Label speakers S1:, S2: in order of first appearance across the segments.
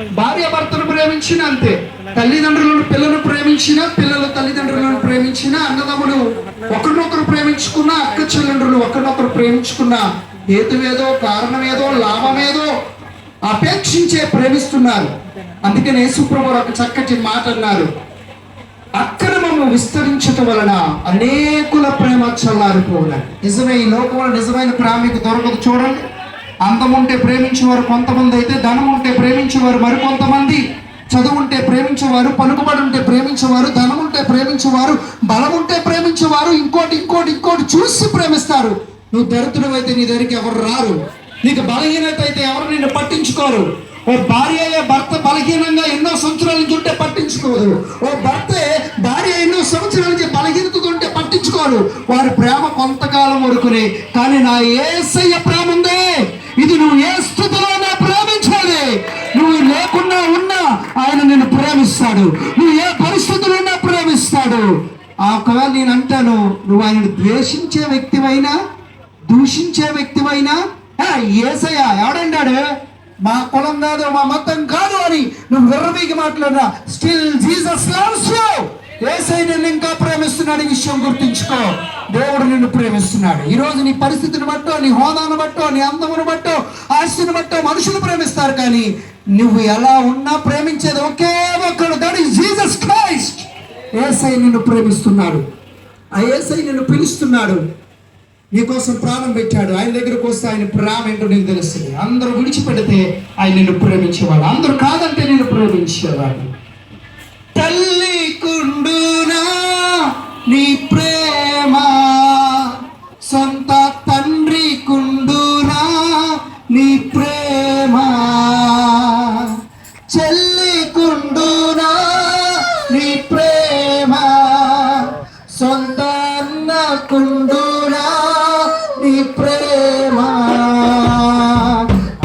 S1: భార్య భర్తను ప్రేమించిన అంతే. తల్లిదండ్రులను పిల్లలను ప్రేమించిన పిల్లలు తల్లిదండ్రులను ప్రేమించిన అన్నదమ్ములు ఒకరినొకరు ప్రేమించుకున్న అక్క చెల్లెండ్రులు ఒకరినొకరు ప్రేమించుకున్న హేతువేదో కారణమేదో లాభమేదో అపేక్షించే ప్రేమిస్తున్నారు. అందుకని యేసుప్రభు ఒక చక్కటి మాట అన్నారు. అక్రమము విస్తరించటం వలన అనేకుల ప్రేమ చల్లారిపోవడం నిజమే ఈ లోకంలో నిజమైన ప్రేమ దొరకదు. చూడండి. అందం ఉంటే ప్రేమించేవారు కొంతమంది అయితే ధనం ఉంటే ప్రేమించేవారు మరికొంతమంది చదువు ఉంటే ప్రేమించేవారు పలుకుబడి ఉంటే ప్రేమించేవారు ధనం ఉంటే ప్రేమించేవారు బలం ఉంటే ప్రేమించేవారు ఇంకోటి ఇంకోటి ఇంకోటి చూసి ప్రేమిస్తారు. నువ్వు దరిద్రం అయితే నీ దగ్గరికి ఎవరు రారు. నీకు బలహీనత అయితే ఎవరు నిన్ను పట్టించుకోరు. ఓ భార్య అయ్యే భర్త బలహీనంగా ఎన్నో సంవత్సరాల నుంచి ఉంటే పట్టించుకోదు. ఓ భర్త భార్య ఎన్నో సంవత్సరాల నుంచి బలహీనతతో ఉంటే పట్టించుకోరు. వారి ప్రేమ కొంతకాలం వరకునే కానీ నా ఏసయ్య ప్రేమ ఉందే. నువ్వు ఏ పరిస్థితులు ఉన్నా ప్రేమిస్తాడు. ఆ ఒకవేళ నేను అంటాను నువ్వు ఆయన ద్వేషించే వ్యక్తివైనా దూషించే వ్యక్తివైనా ఏసయ్యా ఏసయ్య మా కులం కాదు మా మతం కాదు అని నువ్వు విర్రవీకి మాట్లాడినా స్టిల్ జీసస్ లవ్స్ యు ఏసై నిన్ను ఇంకా ప్రేమిస్తున్నాడు ఈ విషయం గుర్తుంచుకో. దేవుడు నిన్ను ప్రేమిస్తున్నాడు. ఈ రోజు నీ పరిస్థితిని బట్టో నీ హోదాను బట్టో నీ అందమును బట్టో ఆస్తిని బట్టో మనుషులు ప్రేమిస్తారు కానీ నువ్వు ఎలా ఉన్నా ప్రేమించేది ఒకే ఒక్కడు. దట్ ఈస్ జీసస్ క్రైస్ట్ ఏసై నిన్ను ప్రేమిస్తున్నాడు. ఆ ఏసై నిన్ను పిలుస్తున్నాడు. నీకోసం ప్రాణం పెట్టాడు. ఆయన దగ్గరకు వస్తే ఆయన ప్రేమ ఏంటో నీకు తెలుస్తుంది. అందరూ విడిచిపెడితే ఆయన నిన్ను ప్రేమించేవాడు. అందరూ కాదంటే నేను ప్రేమించేవాడు. తల్లి కుండునా నీ ప్రేమ సొంత తండ్రి కుండునా? నీ ప్రేమ చెల్లి కుండునా? నీ ప్రేమ సొంత అన్న కుండునా? నీ ప్రేమ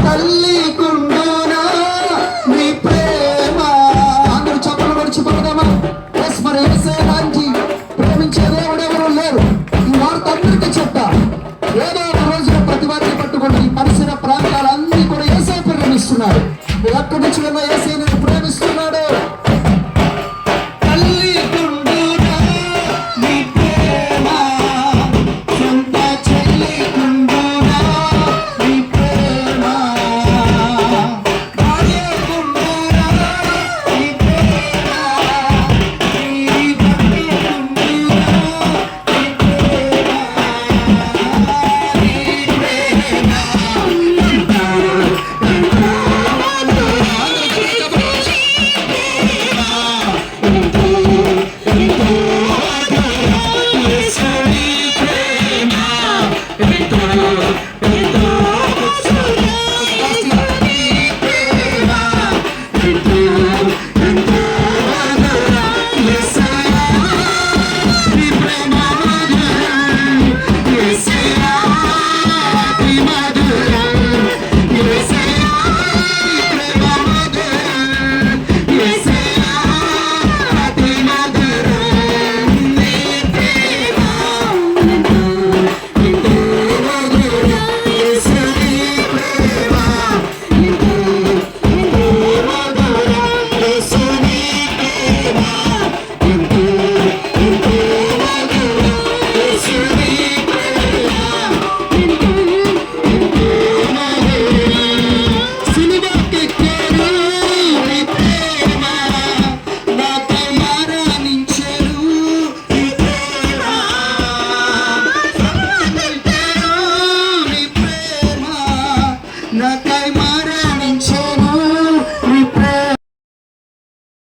S1: తల్లి కుండునా? నీ ప్రేమ. అందరూ చెప్పలు పడిచి పడదామా ఎస్ మరి ఏసేనాంచి వారిని పరిసర ప్రాంతాలన్నీ కూడా ఏసే ప్రేమిస్తున్నారు ఎక్కడి నుంచి ఉన్న ఏసై